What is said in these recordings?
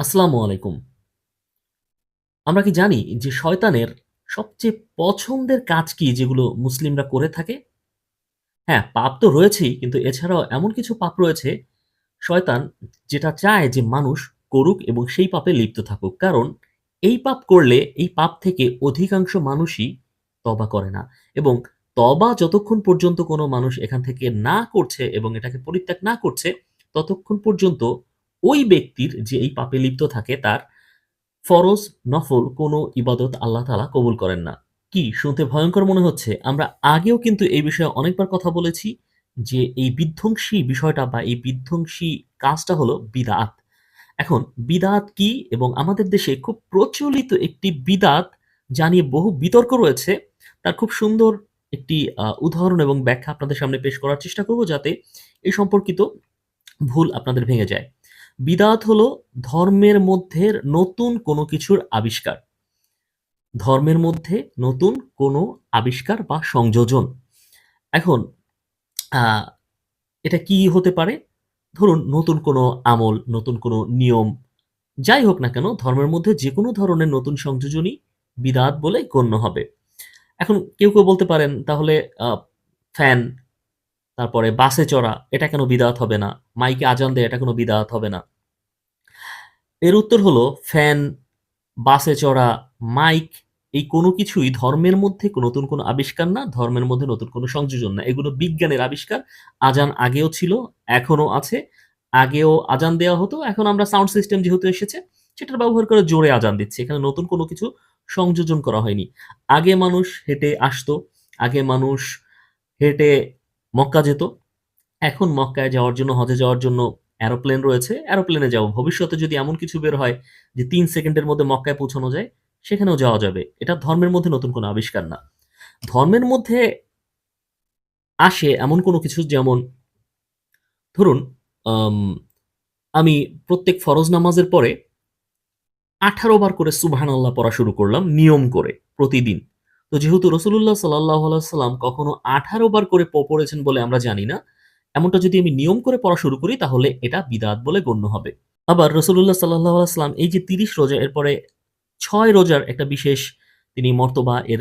আসসালামু আলাইকুম। আমরা কি জানি যে শয়তানের সবচেয়ে পছন্দের কাজ কি যেগুলো মুসলিমরা করে থাকে? হ্যাঁ, পাপ তো রয়েছেই কিন্তু এছাড়াও এমন কিছু পাপ রয়েছে শয়তান যেটা চায় যে মানুষ করুক এবং সেই পাপে লিপ্ত থাকুক। কারণ এই পাপ করলে এই পাপ থেকে অধিকাংশ মানুষই তবা করে না এবং তবা যতক্ষণ পর্যন্ত কোনো মানুষ এখান থেকে না করছে এবং এটাকে পরিত্যাগ না করছে, ততক্ষণ পর্যন্ত ওই ব্যক্তির যে এই পাপে লিপ্ত থাকে তার ফরজ, নফল কোনো ইবাদত আল্লাহ তালা কবুল করেন না। কি শুনতে ভয়ঙ্কর মনে হচ্ছে? আমরা আগেও কিন্তু এই বিষয়ে অনেকবার কথা বলেছি যে এই বিধ্বংসী বিষয়টা বা এই বিধ্বংসী কাজটা হলো বিদাত এখন বিদআত কি? এবং আমাদের দেশে খুব প্রচলিত একটি বিদআত যা নিয়ে বহু বিতর্ক রয়েছে, তার খুব সুন্দর একটি উদাহরণ এবং ব্যাখ্যা আপনাদের সামনে পেশ করার চেষ্টা করব যাতে এই সম্পর্কিত ভুল আপনাদের ভেঙে যায়। বিদআত হলো ধর্মের মধ্যে নতুন কোনো কিছুর আবিষ্কার। ধর্মের মধ্যে নতুন কোনো আবিষ্কার বা সংযোজন। এখন এটা কি হতে পারে? ধরুন নতুন কোনো আমল, নতুন কোনো নিয়ম, যাই হোক না কেন ধর্মের মধ্যে যে কোনো ধরনের নতুন সংযোজনই বিদআত বলে গণ্য হবে। এখন কেউ, কেউ বলতে পারেন তাহলে ফ্যান, তারপরে বাসে চড়া এটা কেন বিদআত হবে না? মাইকে আজান দেয় এটা কোনো বিদআত হবে না? এর উত্তর হলো ফ্যান, বাসে চড়া, মাইক এই কোনো কিছুই ধর্মের মধ্যে নতুন কোনো আবিষ্কার না, ধর্মের মধ্যে নতুন কোনো সংযোজন না। এগুলো বিজ্ঞানের আবিষ্কার। আজান আগেও ছিল, এখনও আছে। আগেও আজান দেওয়া হতো। এখন আমরা সাউন্ড সিস্টেম যেহেতু এসেছে, সেটার ব্যবহার করে জোরে আজান দিচ্ছি। এখানে নতুন কোনো কিছু সংযোজন করা হয়নি। আগে মানুষ হেঁটে আসতো, আগে মানুষ হেঁটে মক্কা যেত। এখন মক্কায় যাওয়ার জন্য, হজে যাওয়ার জন্য এরোপ্লেন রয়েছে, এরোপ্লেনে যাব। ভবিষ্যতে যদি এমন কিছু বের হয় যে তিন সেকেন্ডের মধ্যে মক্কায় পৌঁছানো যায়, সেখানেও যাওয়া যাবে। এটা ধর্মের মধ্যে নতুন কোনো আবিষ্কার না। ধর্মের মধ্যে আসে এমন কোনো কিছু যেমন ধরুন আম প্রত্যেক ফরজ নামাজের পরে ১৮ বার করে সুবহানাল্লাহ পড়া শুরু করলাম নিয়ম করে প্রতিদিন। তো যেহেতু রাসূলুল্লাহ সাল্লাল্লাহু আলাইহি ওয়াসাল্লাম কখনো ১৮ বার করে পড়েছেন বলে আমরা জানি না। এমনটা যদি আমি নিয়ম করে পড়া শুরু করি তাহলে এটা বিদআত বলে গণ্য হবে। আবার রাসূলুল্লাহ সাল্লাল্লাহু আলাইহি ওয়াসাল্লাম এই যে ৩০ রোজা এরপরে ছয় রোজার একটা বিশেষ তিনি মর্তবা এর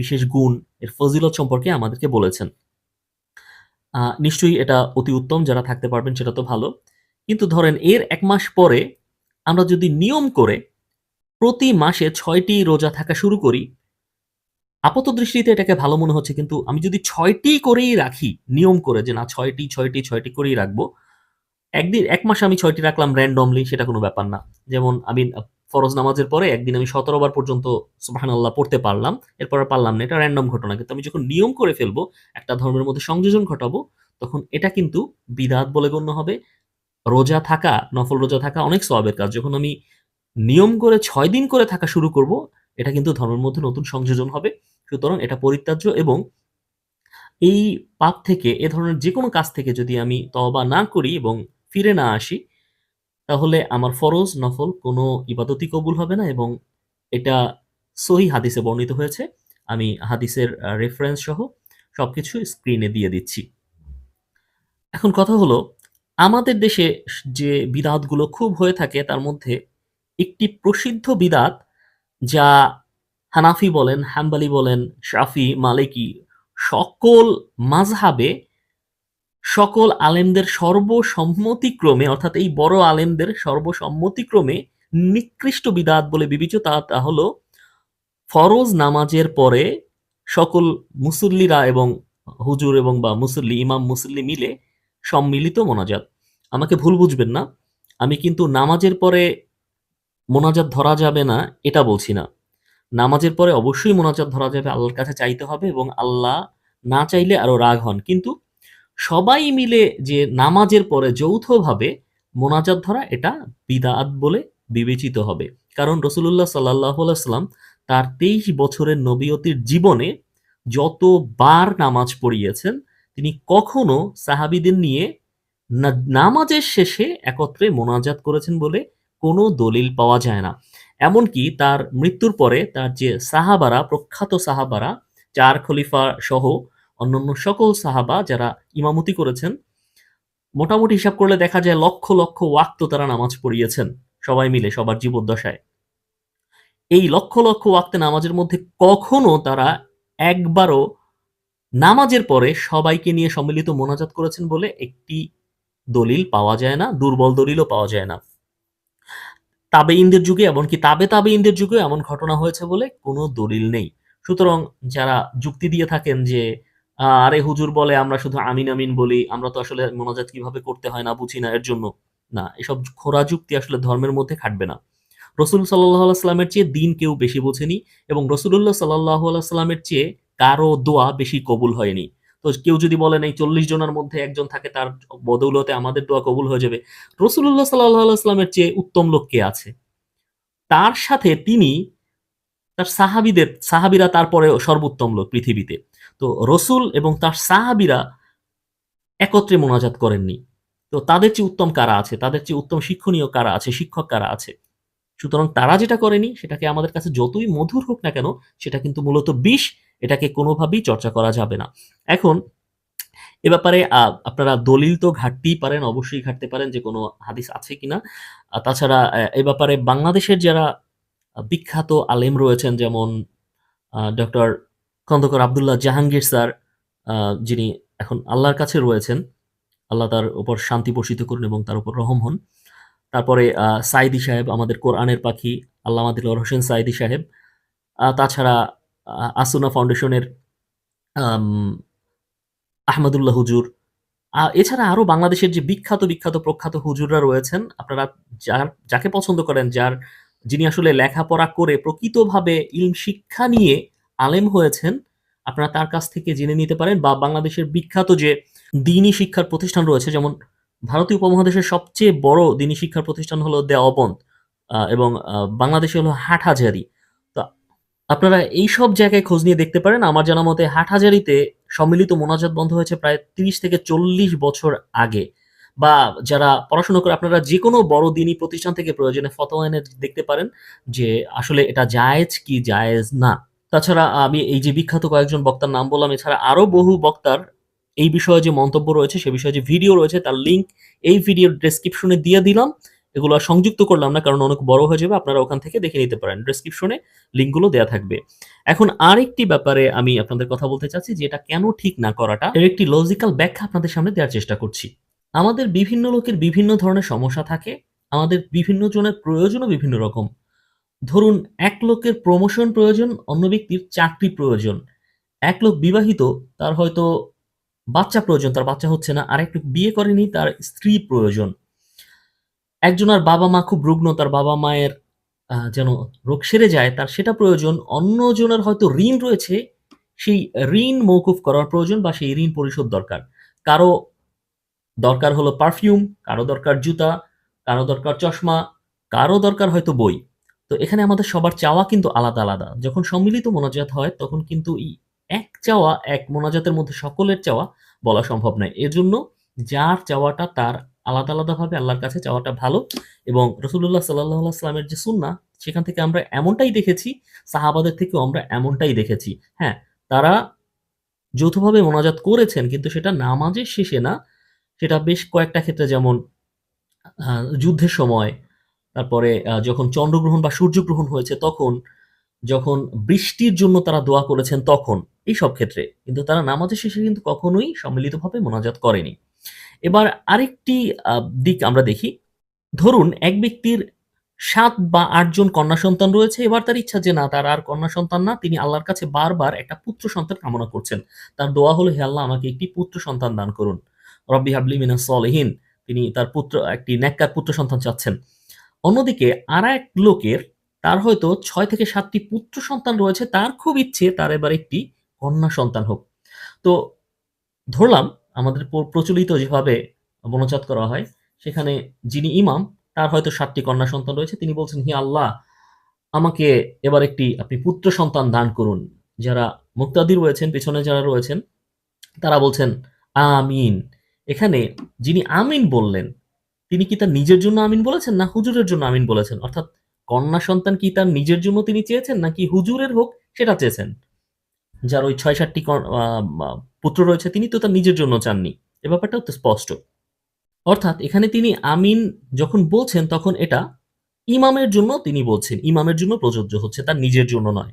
বিশেষ গুণ, এর ফজিলত সম্পর্কে আমাদেরকে বলেছেন। নিশ্চয়ই এটা অতি উত্তম যারা থাকতে পারবেন সেটা তো ভালো। কিন্তু ধরেন এর এক মাস পরে আমরা যদি নিয়ম করে প্রতি মাসে ছয়টি রোজা থাকা শুরু করি, আপাতদৃষ্টিতে এটাকে ভালো মনে হচ্ছে কিন্তু আমি যদি ছয়টি করেই রাখি, নিয়ম করে যে না ৬ টি, ৬ টি, ৬ টি করেই রাখব। একদিন এক মাসে আমি ছয়টি রাখলাম র্যান্ডমলি সেটা কোনো ব্যাপার না। যেমন আমি ফরজ নামাজের পরে একদিন আমি ১৭ বার পর্যন্ত সুবহানাল্লাহ পড়তে পারলাম। এরপর পারলাম না। এটা র‍্যান্ডম ঘটনা। কিন্তু আমি যখন নিয়ম করে ফেলব, একটা ধর্মের মধ্যে সংযোজন ঘটাবো, তখন এটা কিন্তু বিদআত বলে গণ্য হবে। রোজা থাকা, নফল রোজা থাকা অনেক স্বভাবের কাজ। যখন আমি নিয়ম করে ছয় দিন করে থাকা শুরু করব, এটা কিন্তু ধর্মের মধ্যে নতুন সংযোজন হবে। সুতরাং এটা পরিত্যাজ্য এবং এই পাপ থেকে এ ধরনের যে কোনো কাজ থেকে যদি আমি তওবা না করি এবং ফিরে না আসি, তাহলে আমার ফরজ, নফল কোনো ইবাদতই কবুল হবে না এবং এটা সহিহ হাদিসে বর্ণিত হয়েছে। আমি হাদিসের রেফারেন্স সহ সবকিছু স্ক্রিনে দিয়ে দিচ্ছি। এখন কথা হলো, আমাদের দেশে যে বিদআতগুলো খুব হয়ে থাকে তার মধ্যে একটি প্রসিদ্ধ বিদআত যা হানাফি বলেন, হাম্বালি বলেন, শাফি, মালিকি সকল মাযহাবে সকল আলেমদের সর্বসম্মতিক্রমে অর্থাৎ এই বড় আলেমদের সর্বসম্মতিক্রমে নিকৃষ্ট বিদআত বলে বিবেচিত তা হলো ফরজ নামাজের পরে সকল মুসল্লিরা এবং হুজুর এবং বা মুসল্লি, ইমাম মুসল্লি মিলে সম্মিলিত মোনাজাত। আমাকে ভুল বুঝবেন না। আমি কিন্তু নামাজের পরে মোনাজাত ধরা যাবে না এটা বলছি না। নামাজের পরে অবশ্যই মোনাজাত ধরা যাবে, আল্লাহর কাছে চাইতে হবে এবং আল্লাহ না চাইলে আরও রাগ হন। কিন্তু সবাই মিলে যে নামাজের পরে যৌথভাবে মোনাজাত ধরা এটা বিদআত বলে বিবেচিত হবে। কারণ আলাইহি ওয়াসাল্লাম তার ২৩ বছরের নবীয়তির জীবনে যতবার নামাজ পড়িয়েছেন, তিনি কখনো সাহাবীদের নিয়ে নামাজের শেষে একত্রে মোনাজাত করেছেন বলে কোনো দলিল পাওয়া যায় না। এমনকি তার মৃত্যুর পরে তার যে সাহাবারা, প্রখ্যাত সাহাবারা চার খলিফা সহ অন্যান্য সকল সাহাবা যারা ইমামতি করেছেন, মোটামুটি হিসাব করলে দেখা যায় লক্ষ, লক্ষ ওয়াক্ত তারা নামাজ পড়িয়েছেন। সবাই মিলে সবার জীবদ্দশায়। এই লক্ষ, লক্ষ ওয়াক্তে নামাজের মধ্যে কখনো তারা একবারও নামাজের পরে সবাইকে নিয়ে সম্মিলিত মোনাজাত করেছেন বলে একটি দলিল পাওয়া যায় না, দুর্বল দলিলও পাওয়া যায় না। তাবেঈনদের যুগে এমনকি তাবে তাবেঈনদের যুগেও এমন ঘটনা হয়েছে বলে কোনো দলিল নেই। সুতরাং যারা যুক্তি দিয়ে থাকেন যে, আরে হুজুর বলে আমরা শুধু আমিন, আমিন বলি। আমরা তো আসলে মোনাজাত কীভাবে করতে হয় না বুঝি না এর জন্য। না, এসব খোরা যুক্তি আসলে ধর্মের মধ্যে খাটবে না। রসুল সাল্লাল্লাহু আলাইহি চেয়ে দিন কেউ বেশি বোঝেনি এবং রাসূলুল্লাহ সাল্লাল্লাহু আলাইহি ওয়াসাল্লামের চেয়ে কারও দোয়া বেশি কবুল হয়নি। তো কেউ যদি বলেন এই ৪০ জনের মধ্যে একজন থাকে, তার বদৌলতে আমাদের দোয়া কবুল হয়ে যাবে। রাসূলুল্লাহ সাল্লাল্লাহু আলাইহি চেয়ে উত্তম লোক কে আছে? তার সাথে তিনি, তার সাহাবীদের, সাহাবীরা তারপরে সর্বোত্তম লোক পৃথিবীতে। তো রসুল এবং তার সাহাবিরা একত্রে মোনাজাত করেননি। তো তাদের চেয়ে উত্তম কারা আছে? তাদের চেয়ে উত্তম শিক্ষণীয় কারা আছে? শিক্ষক কারা আছে? সুতরাং তারা যেটা করেনি, সেটাকে আমাদের কাছে যতই মধুর হোক না কেন, সেটা কিন্তু মূলত বিষ। এটাকে কোনোভাবেই চর্চা করা যাবে না। এখন এ ব্যাপারে আপনারা দলিল তো ঘাটতেই পারেন, অবশ্যই ঘাটতে পারেন যে কোনো হাদিস আছে কিনা। তাছাড়া এ ব্যাপারে বাংলাদেশের যারা বিখ্যাত আলেম রয়েছেন যেমন ডক্টর খন্দকর আব্দুল্লাহ জাহাঙ্গীর স্যার যিনি এখন আল্লাহর কাছে রয়েছেন। আল্লাহ তার উপর শান্তি বর্ষিত করুন এবং তার উপর রহম হন। তারপরে আ সাঈদী সাহেব আমাদের কোরআনের পাখি আল্লামা দিলওয়ার হোসেন সাঈদী সাহেব। তাছাড়া আসুনা ফাউন্ডেশনের আহমদুল্লাহ হুজুর। এছাড়া আরও বাংলাদেশের যে বিখ্যাত, বিখ্যাত প্রখ্যাত হুজুররা রয়েছেন আপনারা যার যাকে পছন্দ করেন যার যিনি আসলে লেখাপড়া করে প্রকৃতভাবে ইলম শিক্ষা নিয়ে আলেম হয়েছেন, আপনারা তার কাছ থেকে জেনে নিতে পারেন বা বাংলাদেশের বিখ্যাত যে দিনী শিক্ষার প্রতিষ্ঠান রয়েছে যেমন ভারতীয় উপমহাদেশের সবচেয়ে বড় দিনী শিক্ষার প্রতিষ্ঠান হলো দেওবন্দ এবং বাংলাদেশে হলো হাটহাজারী। আপনারা এইসব জায়গায় খোঁজ নিয়ে দেখতে পারেন। আমার জানা মতে হাটহাজারীতে সম্মিলিত মোনাজাত বন্ধ হয়েছে প্রায় ৩০ থেকে ৪০ বছর আগে। বা যারা পড়াশোনা করে, আপনারা যেকোনো বড় দ্বীনি প্রতিষ্ঠান থেকে প্রয়োজনে ফতোয়া এনে দেখতে পারেন যে আসলে এটা জায়েজ কি জায়েজ না। তাছাড়া আমি এই যে বিখ্যাত কয়েকজন বক্তার নাম বললাম, এছাড়া আরও বহু বক্তার এই বিষয়ে যে মন্তব্য রয়েছে, সে বিষয়ে যে ভিডিও রয়েছে, তার লিঙ্ক এই ভিডিওর ডেসক্রিপশনে দিয়ে দিলাম। এগুলো সংযুক্ত করলাম না কারণ অনেক বড় হয়ে যাবে। আপনারা ওখান থেকে দেখে নিতে পারেন। ডেসক্রিপশনে লিঙ্কগুলো দেয়া থাকবে। এখন আরেকটি ব্যাপারে আমি আপনাদের কথা বলতে চাচ্ছি যে এটা কেন ঠিক না করাটা এর একটি লজিক্যাল ব্যাখ্যা আপনাদের সামনে দেওয়ার চেষ্টা করছি। আমাদের বিভিন্ন লোকের বিভিন্ন ধরনের সমস্যা থাকে। আমাদের বিভিন্ন জনের প্রয়োজনও বিভিন্ন রকম। ধরুন এক লোকের প্রমোশন প্রয়োজন, অন্য ব্যক্তির চাকরি প্রয়োজন। এক লোক বিবাহিত, তার হয়তো বাচ্চা প্রয়োজন, তার বাচ্চা হচ্ছে না। আরেক লোক বিয়ে করেনি, তার স্ত্রী প্রয়োজন। একজনার বাবা-মা খুব রুগ্ন, তার বাবা-মায়ের যেন রোগ সেরে যায় তার সেটা প্রয়োজন। অন্যজনের হয়তো ঋণ রয়েছে, সেই ঋণ মওকুফ করার প্রয়োজন বা সেই ঋণ পরিশোধ দরকার। কারও দরকার হলো পারফিউম, কারও দরকার জুতা, কারও দরকার চশমা, কারও দরকার হয়তো বই। তো এখানে আমাদের সবার চাওয়া কিন্তু আলাদা, আলাদা। যখন সম্মিলিত মোনাজাত হয় তখন কিন্তু এই এক চাওয়া, এক মোনাজাতের মধ্যে সকলের চাওয়া বলা সম্ভব নয়। এজন্য যার চাওয়াটা তার আলাদা, আলাদাভাবে আল্লাহর কাছে চাওয়াটা ভালো এবং রাসূলুল্লাহ সাল্লাল্লাহু আলাইহি ওয়াসাল্লামের যে সুন্না সেখান থেকে আমরা এমনটাই দেখেছি, সাহাবাদের থেকেও আমরা এমনটাই দেখেছি। হ্যাঁ, তারা যৌথভাবে মোনাজাত করেছেন কিন্তু সেটা নামাজের শেষে না, সেটা বেশ কয়েকটা ক্ষেত্রে যেমন যুদ্ধের সময়, তারপরে যখন চন্দ্রগ্রহণ বা সূর্যগ্রহণ হয়েছে তখন, যখন বৃষ্টির জন্য তারা দোয়া করেছেন তখন, এই সব ক্ষেত্রে। কিন্তু তারা নামাজের শেষে কিন্তু কখনোই সম্মিলিতভাবে মোনাজাত করেনি। এবার আরেকটি দিক আমরা দেখি। ধরুন এক ব্যক্তির সাত বা আটজন কন্যা সন্তান রয়েছে। এবার তার ইচ্ছা যে না তার আর কন্যা সন্তান না। তিনি আল্লাহর কাছে বারবার একটা পুত্র সন্তান কামনা করছেন। তার দোয়া হলো, "হে আল্লাহ আমাকে একটি পুত্র সন্তান দান করুন। রব্বি হাবলি মিনাস সলিহিন।" তিনি তার পুত্র একটি নেককার পুত্র সন্তান চাচ্ছেন। অন্যদিকে আর এক লোকের তার হয়তো ছয় থেকে সাতটি পুত্র সন্তান রয়েছে। তার খুব ইচ্ছে তার এবার একটি কন্যা সন্তান হোক। তো ধরলাম আমাদের প্রচলিত যেভাবে মোনাজাত করা হয়, সেখানে যিনি ইমাম তার হয়তো সাতটি কন্যা সন্তান রয়েছে। তিনি বলছেন, "হে আল্লাহ আমাকে এবার একটি আপনি পুত্র সন্তান দান করুন।" যারা মুক্তাদি রয়েছেন, পেছনে যারা রয়েছেন তারা বলছেন, "আমিন।" এখানে যিনি আমিন বললেন, তিনি কি তার নিজের জন্য আমিন বলেছেন না হুজুরের জন্য আমিন বলেছেন? অর্থাৎ কন্যা সন্তান কি তার নিজের জন্য তিনি চেয়েছেন নাকি হুজুরের হোক সেটা চেয়েছেন? যার ওই ৬-৭ টি ক পুত্র রয়েছে তিনি তো তার নিজের জন্য চাননি। এ ব্যাপারটাও তো স্পষ্ট। অর্থাৎ এখানে তিনি আমিন যখন বলছেন তখন এটা ইমামের জন্য তিনি বলছেন। ইমামের জন্য প্রযোজ্য হচ্ছে, তার নিজের জন্য নয়।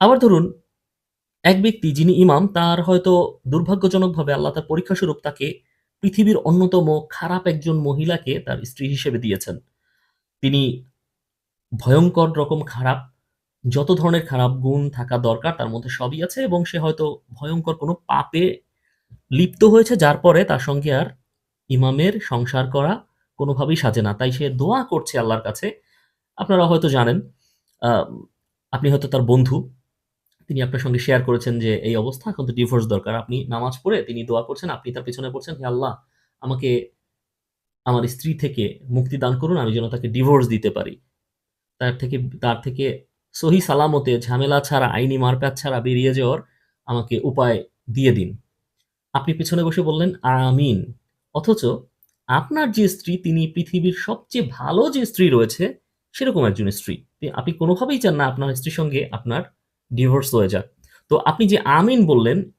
আবার ধরুন এক ব্যক্তি যিনি ইমাম তার হয়তো দুর্ভাগ্যজনকভাবে আল্লাহ তার পরীক্ষাস্বরূপ তাকে পৃথিবীর অন্যতম খারাপ একজন মহিলাকে তার স্ত্রী হিসেবে দিয়েছেন। তিনি ভয়ঙ্কর রকম খারাপ, যত ধরনের খারাপ গুণ থাকা দরকার তার মধ্যে সবই আছে এবং সে হয়তো ভয়ঙ্কর কোনো পাপে লিপ্ত হয়েছে যার পরে তার সঙ্গে আর ইমামের সংসার করা কোনোভাবেই সাজে না। তাই সে দোয়া করছে আল্লাহর কাছে। আপনারা হয়তো জানেন, আপনি হয়তো তার বন্ধু। তিনি আপনার সঙ্গে শেয়ার করেছেন যে এই অবস্থা এখন তো ডিভোর্স দরকার। আপনি নামাজ পড়ে তিনি দোয়া করছেন, আপনি তার পেছনে পড়ছেন, হে আল্লাহ আমাকে আমার স্ত্রী থেকে মুক্তি দান করুন, আমি যেন তাকে ডিভোর্স দিতে পারি। তার থেকে তার থেকে সহি সালামতে ঝামেলা ছাড়া, আইনি মারপ্যাচ ছাড়া বেরিয়ে যাওয়ার আমাকে উপায় দিয়ে দিন। আপনি পেছনে বসে বললেন, আমিন। অথচ আপনার যে স্ত্রী তিনি পৃথিবীর সবচেয়ে ভালো যে স্ত্রী রয়েছে সেরকম একজন স্ত্রী। আপনি কোনোভাবেই চান না আপনার স্ত্রীর সঙ্গে আপনার ডিভোর্স হয়ে যাক। তো আপনি যে আমিন বললেন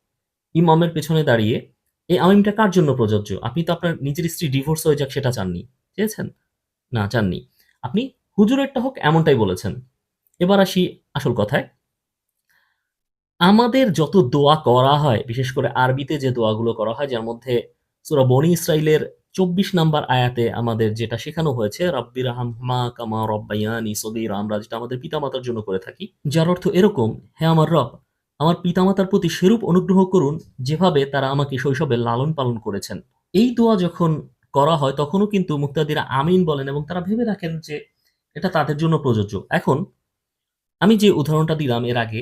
ইমামের পেছনে দাঁড়িয়ে, এই আমিনটা কার জন্য প্রযোজ্য? আপনি তো আপনার নিজের স্ত্রী ডিভোর্স হয়ে যাক সেটা চাননি। চেয়েছেন? না চাননি। আপনি হুজুরেরটা হোক এমনটাই বলেছেন। এবার আসি আসল কথায়। আমাদের যত দোয়া করা হয়, বিশেষ করে আরবিতে যে দোয়াগুলো করা হয় যার মধ্যে সূরা বনী ইসরাইলের ২৪ নাম্বার আয়াতে আমাদের যেটা শেখানো হয়েছে, রাব্বিরহামহুমা কামা রব্বায়ানি সগীরা আমরা যেটা আমাদের পিতামাতার জন্য করে থাকি। যার অর্থ এরকম, হে আমার রব, আমার পিতামাতার প্রতি সেরূপ অনুগ্রহ করুন যেভাবে তারা আমাকে শৈশবে লালন পালন করেছেন। এই দোয়া যখন করা হয় তখনও কিন্তু মুক্তাদিরা আমিন বলেন এবং তারা ভেবে রাখেন যে এটা তাদের জন্য প্রযোজ্য। এখন আমি যে উদাহরণটা দিলাম এর আগে,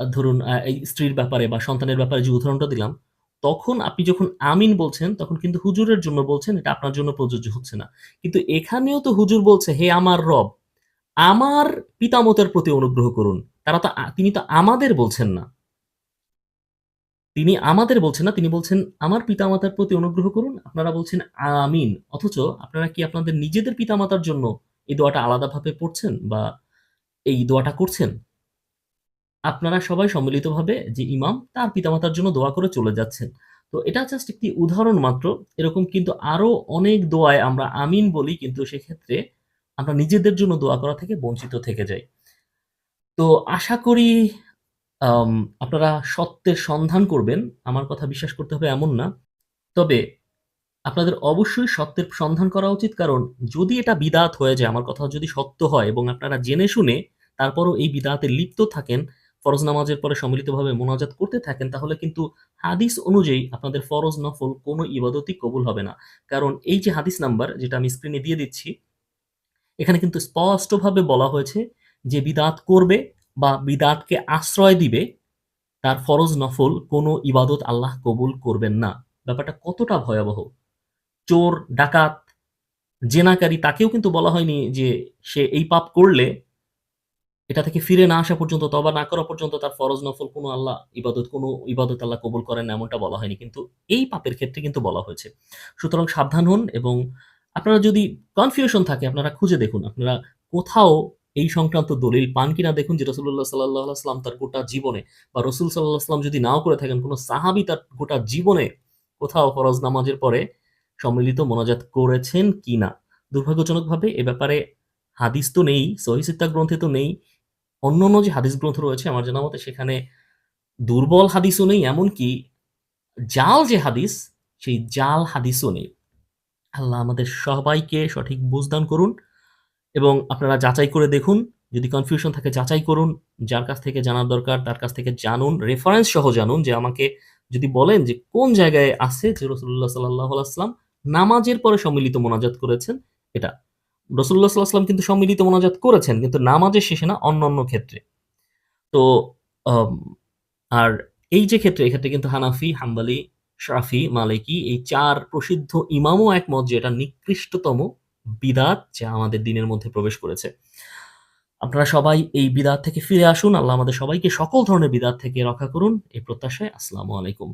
ধরুন এই স্ত্রীর ব্যাপারে বা সন্তানের ব্যাপারে যে উদাহরণটা দিলাম, তখন আপনি যখন আমিন বলছেন তখন কিন্তু হুজুরের জন্য বলছেন, এটা আপনার জন্য প্রযোজ্য হচ্ছে না। কিন্তু এখানেও তো হুজুর বলছে, হে আমার রব, আমার পিতামাতার প্রতি অনুগ্রহ করুন। তারা তো তিনি তো আমাদের বলছেন না। তিনি আমাদের বলছেন না, তিনি বলছেন আমার পিতামাতার প্রতি অনুগ্রহ করুন। আপনারা বলছেন আমিন। অথচ আপনারা কি আপনাদের নিজেদের পিতামাতার জন্য এই দোয়াটা আলাদাভাবে পড়ছেন বা এই দোয়াটা করছেন? আপনারা সবাই সম্মিলিতভাবে যে ইমাম, তার পিতামাতার জন্য দোয়া করে চলে যাচ্ছেন। তো এটা জাস্ট একটি উদাহরণ মাত্র। এরকম কিন্তু আরও অনেক দোয়ায় আমরা আমিন বলি, কিন্তু সেক্ষেত্রে আমরা নিজেদের জন্য দোয়া করা থেকে বঞ্চিত থেকে যাই। তো আশা করি আপনারা সত্যের সন্ধান করবেন। আমার কথা বিশ্বাস করতে হবে এমন না। তবে আপনাদের অবশ্যই সত্যের সন্ধান করা উচিত কারণ যদি এটা বিদআত হয়ে যায়, আমার কথা যদি সত্য হয় এবং আপনারা জেনে শুনে তারপরও এই বিদআতে লিপ্ত থাকেন, ফরজ নামাজের পরে সম্মিলিতভাবে মোনাজাত করতে থাকেন তাহলে কিন্তু হাদিস অনুযায়ী আপনাদের ফরজ নফল কোনো ইবাদতই কবুল হবে না। কারণ এই যে হাদিস নাম্বার যেটা আমি স্ক্রিনে দিয়ে দিচ্ছি, এখানে কিন্তু স্পষ্টভাবে বলা হয়েছে যে বিদআত করবে বা বিদআতকে আশ্রয় দিবে, তার ফরজ নফল কোনো ইবাদত আল্লাহ কবুল করবেন না। ব্যাপারটা কতটা ভয়াবহ! চোর, ডাকাত, জেনাকারী তাকেও কিন্তু বলা হয়নি যে সে এই পাপ করলে এটা থেকে ফিরে না আসা পর্যন্ত, তবা না করা পর্যন্ত তার ফরজ নফল কোনো আল্লাহ ইবাদত কোনো ইবাদত আল্লাহ কবুল করেন এমনটা বলা হয়নি। কিন্তু এই পাপের ক্ষেত্রে কিন্তু বলা হয়েছে। সুতরাং সাবধান হন এবং আপনারা যদি কনফিউশন থাকে আপনারা খুঁজে দেখুন। আপনারা কোথাও এই সংক্রান্ত দলিল পান কিনা দেখুন যে রাসূলুল্লাহ সাল্লাল্লাহু আলাইহি ওয়াসাল্লাম তার গোটা জীবনে বা রসুল সাল্লাল্লাহু আলাইহি ওয়াসাল্লাম যদি নাও করে থাকেন কোনো সাহাবি তার গোটা জীবনে কোথাও ফরজ নামাজের পরে সম্মিলিত মোনাজাত করেছেন কি কিনা। দুর্ভাগ্যজনকভাবে এ ব্যাপারে হাদিস তো নেই, সহিহ সিত্তা গ্রন্থে তো নেই। অন্যান্য যে হাদিস গ্রন্থ রয়েছে আমার জানা মতে সেখানে দুর্বল হাদিসও নেই এমনকি জাল যে হাদিস, সেই জাল হাদিসও নেই। আল্লাহ আমাদের সবাইকে সঠিক বুঝদান করুন এবং আপনারা যাচাই করে দেখুন। যদি কনফিউশন থাকে যাচাই করুন। যার কাছ থেকে জানার দরকার তার কাছ থেকে জানুন। রেফারেন্স সহ জানুন যে আমাকে যদি বলেন যে কোন জায়গায় আছে যে রাসূলুল্লাহ সাল্লাল্লাহু আলাইহি ওয়াসাল্লাম নামাজের পরে সম্মিলিত মোনাজাত করেছেন এটা। আলাইহি ওয়াসাল্লাম কিন্তু সম্মিলিত মোনাজাত করেছেন কিন্তু নামাজের শেষে না অন্য অন্য ক্ষেত্রে। তো আর এই যে ক্ষেত্রে এক্ষেত্রে কিন্তু হানাফি, হাম্বালি শাফি, মালিকি এই চার প্রসিদ্ধ ইমামও একমত যে এটা নিকৃষ্টতম বিদআত যা আমাদের দিনের মধ্যে প্রবেশ করেছে। আপনারা সবাই এই বিদআত থেকে ফিরে আসুন। আল্লাহ আমাদের সবাইকে সকল ধরনের বিদআত থেকে রক্ষা করুন। এই প্রত্যাশায় আসসালামু আলাইকুম।